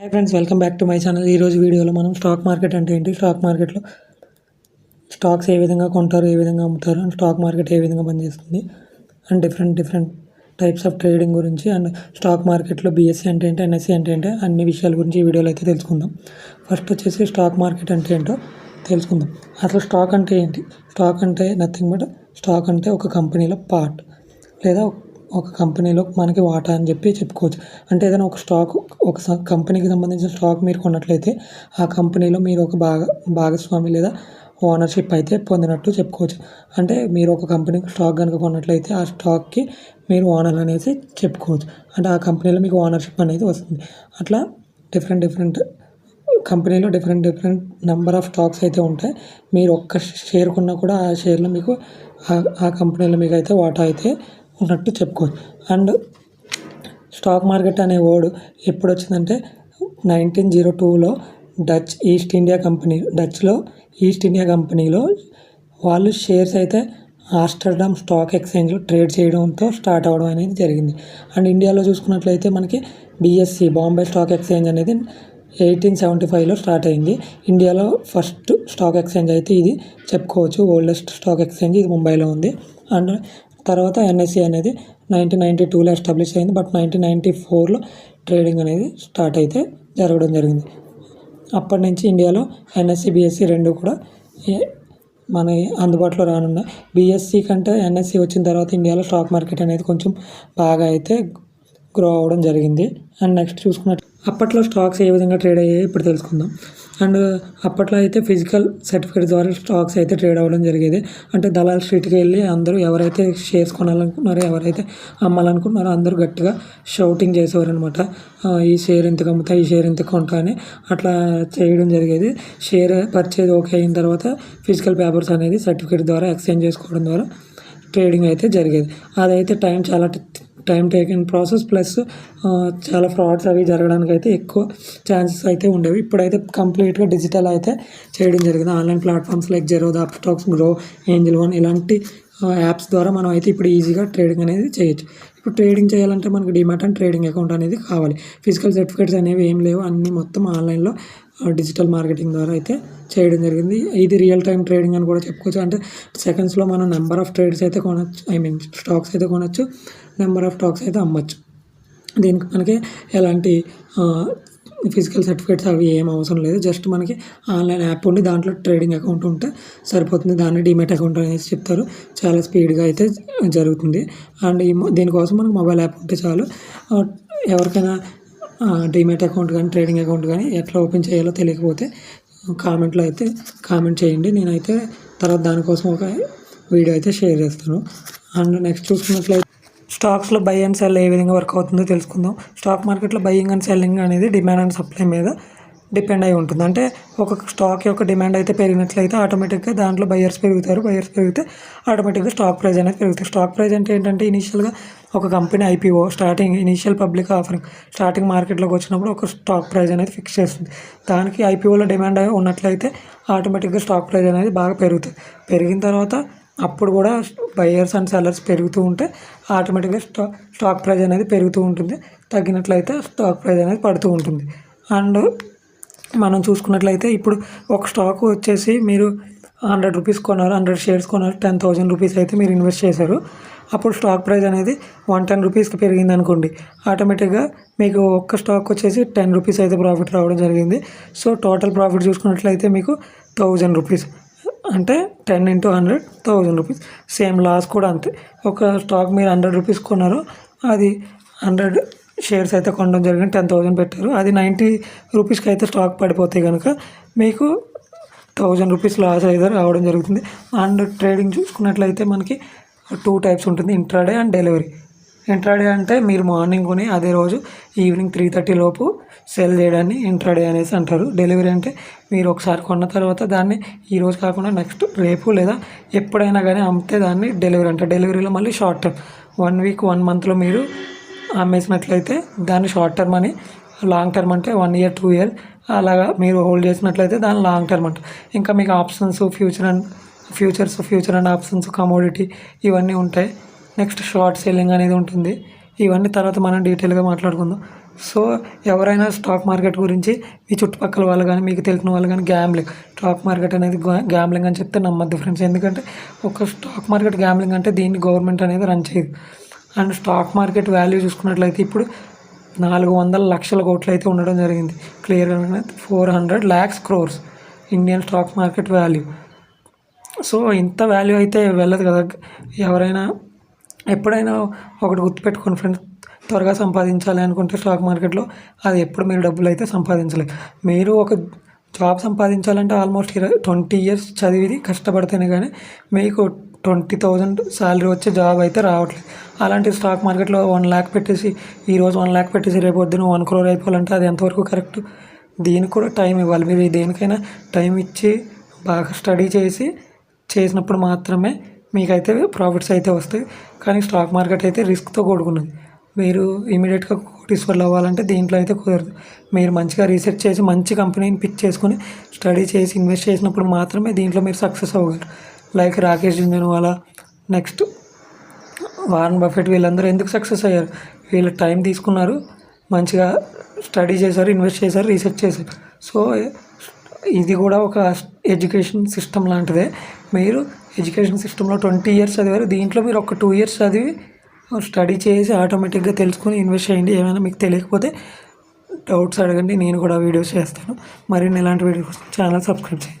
Hi friends welcome back to my channel ఈరోజు వీడియోలో మనం స్టాక్ మార్కెట్ అంటే ఏంటి? స్టాక్ మార్కెట్లో స్టాక్స్ ఏ విధంగా కొంటారు ఏ విధంగా అమ్ముతారు అండ్ స్టాక్ మార్కెట్ ఏ విధంగా పనిచేస్తుంది and different different types of trading గురించి అండ్ స్టాక్ మార్కెట్లో బీఎస్సీ అంటే ఏంటి ఎన్ఎస్సీ అంటే ఏంటి అన్ని విషయాల గురించి ఈ వీడియోలో అయితే తెలుసుకుందాం. ఫస్ట్ వచ్చేసి స్టాక్ మార్కెట్ అంటే ఏంటో తెలుసుకుందాం. అసలు స్టాక్ అంటే ఏంటి? స్టాక్ అంటే నథింగ్ బట్ స్టాక్ అంటే ఒక కంపెనీలో పార్ట్ లేదా ఒక కంపెనీలో మనకి వాటా అని చెప్పి చెప్పుకోవచ్చు. అంటే ఏదైనా ఒక స్టాక్ ఒక స- కంపెనీకి సంబంధించిన స్టాక్ మీరు కొన్నట్లయితే ఆ కంపెనీలో మీరు ఒక భాగ భాగస్వామి లేదా ఓనర్షిప్ అయితే పొందినట్టు చెప్పుకోవచ్చు. అంటే మీరు ఒక కంపెనీకి స్టాక్ కనుక కొన్నట్లయితే ఆ స్టాక్కి మీరు ఓనర్ అనేసి చెప్పుకోవచ్చు. అంటే ఆ కంపెనీలో మీకు ఓనర్షిప్ అనేది వస్తుంది. అట్లా డిఫరెంట్ డిఫరెంట్ కంపెనీలో different different number of stocks అయితే ఉంటాయి. మీరు ఒక్క షేర్ కొన్నా కూడా ఆ షేర్లో మీకు ఆ కంపెనీలో మీకు అయితే వాటా అయితే ఉన్నట్టు చెప్పుకోవచ్చు అండ్ స్టాక్ మార్కెట్ అనే వర్డ్ ఎప్పుడు వచ్చిందంటే నైన్టీన్ జీరో టూలో డచ్ ఈస్ట్ ఇండియా కంపెనీ డచ్లో ఈస్ట్ ఇండియా కంపెనీలో వాళ్ళు షేర్స్ అయితే ఆస్టర్డామ్ స్టాక్ ఎక్స్చేంజ్లో ట్రేడ్ చేయడంతో స్టార్ట్ అవ్వడం అనేది జరిగింది. అండ్ ఇండియాలో చూసుకున్నట్లయితే మనకి బీఎస్సీ బాంబే స్టాక్ ఎక్స్చేంజ్ అనేది ఎయిటీన్ సెవెంటీ ఫైవ్లో స్టార్ట్ అయింది. ఇండియాలో ఫస్ట్ స్టాక్ ఎక్స్చేంజ్ అయితే ఇది చెప్పుకోవచ్చు. ఓల్డెస్ట్ స్టాక్ ఎక్స్చేంజ్ ఇది ముంబైలో ఉంది. అండ్ తర్వాత ఎన్ఎస్సి అనేది నైన్టీన్ నైంటీ టూలో ఎస్టాబ్లిష్ అయింది. బట్ నైన్టీన్ నైంటీ ఫోర్లో ట్రేడింగ్ అనేది స్టార్ట్ అయితే జరగడం జరిగింది. అప్పటి నుంచి ఇండియాలో ఎన్ఎస్సి బిఎస్సి రెండు కూడా మన అందుబాటులో రానున్నాయి. బీఎస్సీ కంటే ఎన్ఎస్సి వచ్చిన తర్వాత ఇండియాలో స్టాక్ మార్కెట్ అనేది కొంచెం బాగా అయితే గ్రో అవ్వడం జరిగింది. అండ్ నెక్స్ట్ చూసుకున్నట్టు అప్పట్లో స్టాక్స్ ఏ విధంగా ట్రేడ్ అయ్యాయి ఇప్పుడు తెలుసుకుందాం. అండ్ అప్పట్లో అయితే ఫిజికల్ సర్టిఫికేట్ ద్వారా స్టాక్స్ అయితే ట్రేడ్ అవ్వడం జరిగేది. అంటే దళాల స్ట్రీట్కి వెళ్ళి అందరూ ఎవరైతే షేర్స్ కొనాలనుకున్నారో ఎవరైతే అమ్మాలనుకున్నారో అందరూ గట్టిగా షౌటింగ్ చేసేవారు అనమాట ఈ షేర్ ఎంత అమ్ముతా ఈ షేర్ ఎంత కొంటా అని అట్లా చేయడం జరిగేది. షేర్ పర్చేజ్ ఓకే అయిన తర్వాత ఫిజికల్ పేపర్స్ అనేది సర్టిఫికేట్ ద్వారా ఎక్స్చేంజ్ చేసుకోవడం ద్వారా ట్రేడింగ్ అయితే జరిగేది. అదైతే టైం చాలా టైం టేకింగ్ ప్రాసెస్ ప్లస్ చాలా ఫ్రాడ్స్ అవి జరగడానికి అయితే ఎక్కువ ఛాన్సెస్ అయితే ఉండేవి. ఇప్పుడైతే కంప్లీట్గా డిజిటల్ అయితే చేయడం జరిగింది. Online platforms like Zerodha Upstox Groww Angel One ఇలాంటి యాప్స్ ద్వారా మనం అయితే ఇప్పుడు ఈజీగా ట్రేడింగ్ అనేది చేయొచ్చు. ఇప్పుడు ట్రేడింగ్ చేయాలంటే మనకి డిమాట్ అండ్ ట్రేడింగ్ అకౌంట్ అనేది కావాలి. ఫిజికల్ సర్టిఫికేట్స్ అనేవి ఏం లేవు. అన్నీ మొత్తం ఆన్లైన్లో డిజిటల్ మార్కెటింగ్ ద్వారా అయితే చేయడం జరిగింది. ఇది రియల్ టైం ట్రేడింగ్ అని కూడా చెప్పుకోవచ్చు. అంటే సెకండ్స్లో మనం నెంబర్ ఆఫ్ ట్రేడ్స్ అయితే కొనచ్చు. ఐ మీన్ స్టాక్స్ అయితే కొనచ్చు. నెంబర్ ఆఫ్ స్టాక్స్ అయితే అమ్మచ్చు. దీనికి మనకి ఎలాంటి ఫిజికల్ సర్టిఫికేట్స్ అవి ఏం అవసరం లేదు. జస్ట్ మనకి ఆన్లైన్ యాప్ ఉండి దాంట్లో ట్రేడింగ్ అకౌంట్ ఉంటే సరిపోతుంది. దాన్ని డిమెట్ అకౌంట్ అనేసి చెప్తారు. చాలా స్పీడ్గా అయితే జరుగుతుంది. అండ్ ఈ దీనికోసం మనకు మొబైల్ యాప్ ఉంటే చాలు. ఎవరికైనా డిమెట్ అకౌంట్ కానీ ట్రేడింగ్ అకౌంట్ కానీ ఎట్లా ఓపెన్ చేయాలో తెలియకపోతే కామెంట్లో అయితే కామెంట్ చేయండి. నేనైతే తర్వాత దానికోసం ఒక వీడియో అయితే షేర్ చేస్తాను. అండ్ నెక్స్ట్ చూసుకున్నట్లయితే స్టాక్స్లో బై అండ్ సెల్ ఏ విధంగా వర్క్ అవుతుందో తెలుసుకుందాం. స్టాక్ మార్కెట్లో బయ్యింగ్ అండ్ సెల్లింగ్ అనేది డిమాండ్ అండ్ సప్లై మీద డిపెండ్ అయి ఉంటుంది. అంటే ఒక స్టాక్ యొక్క డిమాండ్ అయితే పెరిగినట్లయితే ఆటోమేటిక్గా దాంట్లో బయర్స్ పెరుగుతారు. బయర్స్ పెరిగితే ఆటోమేటిక్గా స్టాక్ ప్రైస్ అనేది పెరుగుతుంది. స్టాక్ ప్రైస్ అంటే ఏంటంటే ఇనీషియల్గా ఒక company IPO starting initial public offering starting మార్కెట్లోకి వచ్చినప్పుడు ఒక స్టాక్ ప్రైస్ అనేది ఫిక్స్ చేస్తుంది. దానికి ఐపీఓలో డిమాండ్ ఉన్నట్లయితే ఆటోమేటిక్గా స్టాక్ ప్రైస్ అనేది బాగా పెరుగుతుంది. పెరిగిన తర్వాత అప్పుడు కూడా బయర్స్ అండ్ సెల్లర్స్ పెరుగుతూ ఉంటే ఆటోమేటిక్గా స్టా స్టాక్ ప్రైస్ అనేది పెరుగుతూ ఉంటుంది. తగ్గినట్లయితే స్టాక్ ప్రైస్ అనేది పడుతూ ఉంటుంది. అండ్ మనం చూసుకున్నట్లయితే ఇప్పుడు ఒక స్టాక్ వచ్చేసి మీరు హండ్రెడ్ రూపీస్ కొన్నారు హండ్రెడ్ షేర్స్ కొన్నారు టెన్ థౌజండ్ రూపీస్ అయితే మీరు ఇన్వెస్ట్ చేశారు. అప్పుడు స్టాక్ ప్రైస్ అనేది వన్ టెన్ రూపీస్కి పెరిగింది అనుకోండి. ఆటోమేటిక్గా మీకు ఒక్క స్టాక్ వచ్చేసి టెన్ రూపీస్ అయితే ప్రాఫిట్ రావడం జరిగింది. సో టోటల్ ప్రాఫిట్ చూసుకున్నట్లయితే మీకు థౌజండ్ రూపీస్. అంటే ten into hundred thousand rupees. Same loss కూడా అంతే. ఒక స్టాక్ మీరు హండ్రెడ్ రూపీస్ కొన్నారు అది హండ్రెడ్ షేర్స్ అయితే కొనడం జరిగింది టెన్ థౌజండ్ పెట్టారు. అది నైంటీ రూపీస్కి అయితే స్టాక్ పడిపోతే కనుక మీకు థౌజండ్ రూపీస్ లాస్ అయితే రావడం జరుగుతుంది. అండ్ ట్రేడింగ్ చూసుకున్నట్లయితే మనకి టూ టైప్స్ ఉంటుంది ఇంట్రాడే అండ్ డెలివరీ. ఇంట్రాడే అంటే మీరు మార్నింగ్ కొని అదే రోజు ఈవినింగ్ త్రీ థర్టీ లోపు సెల్ చేయడాన్ని ఇంట్రాడే అనేసి అంటారు. డెలివరీ అంటే మీరు ఒకసారి కొన్న తర్వాత దాన్ని ఈరోజు కాకుండా నెక్స్ట్ రేపు లేదా ఎప్పుడైనా కానీ అమ్మితే దాన్ని డెలివరీ అంటారు. డెలివరీలో మళ్ళీ short term one week one మంత్లో మీరు అమ్మేసినట్లయితే దాన్ని షార్ట్ టర్మ్ అని లాంగ్ టర్మ్ అంటే వన్ ఇయర్ టూ ఇయర్ అలాగా మీరు హోల్డ్ చేసినట్లయితే దాని లాంగ్ టర్మ్ అంట ఇంకా మీకు options future and futures future and options commodity ఇవన్నీ ఉంటాయి. నెక్స్ట్ షార్ట్ సెల్లింగ్ అనేది ఉంటుంది. ఇవన్నీ తర్వాత మనం డీటెయిల్గా మాట్లాడుకుందాం. సో ఎవరైనా స్టాక్ మార్కెట్ గురించి మీ చుట్టుపక్కల వాళ్ళు కానీ మీకు తెలిసిన వాళ్ళు కానీ గ్యాంబ్లింగ్ స్టాక్ మార్కెట్ అనేది గ్యాంబ్లింగ్ అని చెప్తే నమ్మద్దు ఫ్రెండ్స్ ఎందుకంటే ఒక స్టాక్ మార్కెట్ గ్యాంబ్లింగ్ అంటే దీన్ని గవర్నమెంట్ అనేది రన్ చేయదు. అండ్ స్టాక్ మార్కెట్ వాల్యూ చూసుకున్నట్లయితే ఇప్పుడు నాలుగు వందల లక్షల కోట్లు అయితే ఉండడం జరిగింది. క్లియర్గా four hundred lakhs crores Indian stock market value so ఇంత వాల్యూ అయితే వెళ్ళదు కదా. ఎవరైనా ఎప్పుడైనా ఒకటి గుర్తుపెట్టుకోండి ఫ్రెండ్స్. త్వరగా సంపాదించాలి అనుకుంటే స్టాక్ మార్కెట్లో అది ఎప్పుడు మీరు డబ్బులు అయితే సంపాదించలేదు మీరు ఒక జాబ్ సంపాదించాలంటే ఆల్మోస్ట్ ఇరవై ట్వంటీ ఇయర్స్ చదివిది కష్టపడితేనే కానీ మీకు ట్వంటీ థౌజండ్ శాలరీ వచ్చే జాబ్ అయితే రావట్లేదు. అలాంటి స్టాక్ మార్కెట్లో వన్ ల్యాక్ పెట్టేసి ఈరోజు వన్ ల్యాక్ పెట్టేసి రేపు వద్దున వన్ క్రోర్ అయిపోవాలంటే అది ఎంతవరకు కరెక్ట్? దీనికి కూడా టైం ఇవ్వాలి. మీరు దేనికైనా టైం ఇచ్చి బాగా స్టడీ చేసి చేసినప్పుడు మాత్రమే మీకైతే ప్రాఫిట్స్ అయితే వస్తాయి. కానీ స్టాక్ మార్కెట్ అయితే రిస్క్తో కూడుకున్నది. మీరు ఇమీడియట్గా కోటీశ్వర్లు అవ్వాలంటే దీంట్లో అయితే కుదరదు. మీరు మంచిగా రీసెర్చ్ చేసి మంచి కంపెనీని పిక్ చేసుకొని స్టడీ చేసి ఇన్వెస్ట్ చేసినప్పుడు మాత్రమే దీంట్లో మీరు success అవ్వగలరు. Like Rakesh Jhunjhunwala next Warren Buffett వీళ్ళందరూ ఎందుకు సక్సెస్ అయ్యారు? వీళ్ళు టైం తీసుకున్నారు మంచిగా స్టడీ చేశారు ఇన్వెస్ట్ చేశారు రీసెర్చ్ చేశారు. సో ఇది కూడా ఒక ఎడ్యుకేషన్ సిస్టమ్ లాంటిదే. మీరు ఎడ్యుకేషన్ సిస్టంలో ట్వంటీ ఇయర్స్ చదివారు. దీంట్లో మీరు ఒక టూ ఇయర్స్ చదివి స్టడీ చేసి ఆటోమేటిక్గా తెలుసుకొని ఇన్వెస్ట్ చేయండి. ఏమైనా మీకు తెలియకపోతే డౌట్స్ అడగండి. నేను కూడా వీడియోస్ చేస్తాను. మరిన్ని ఇలాంటి వీడియోస్ ఛానల్ సబ్స్క్రైబ్ చేయండి.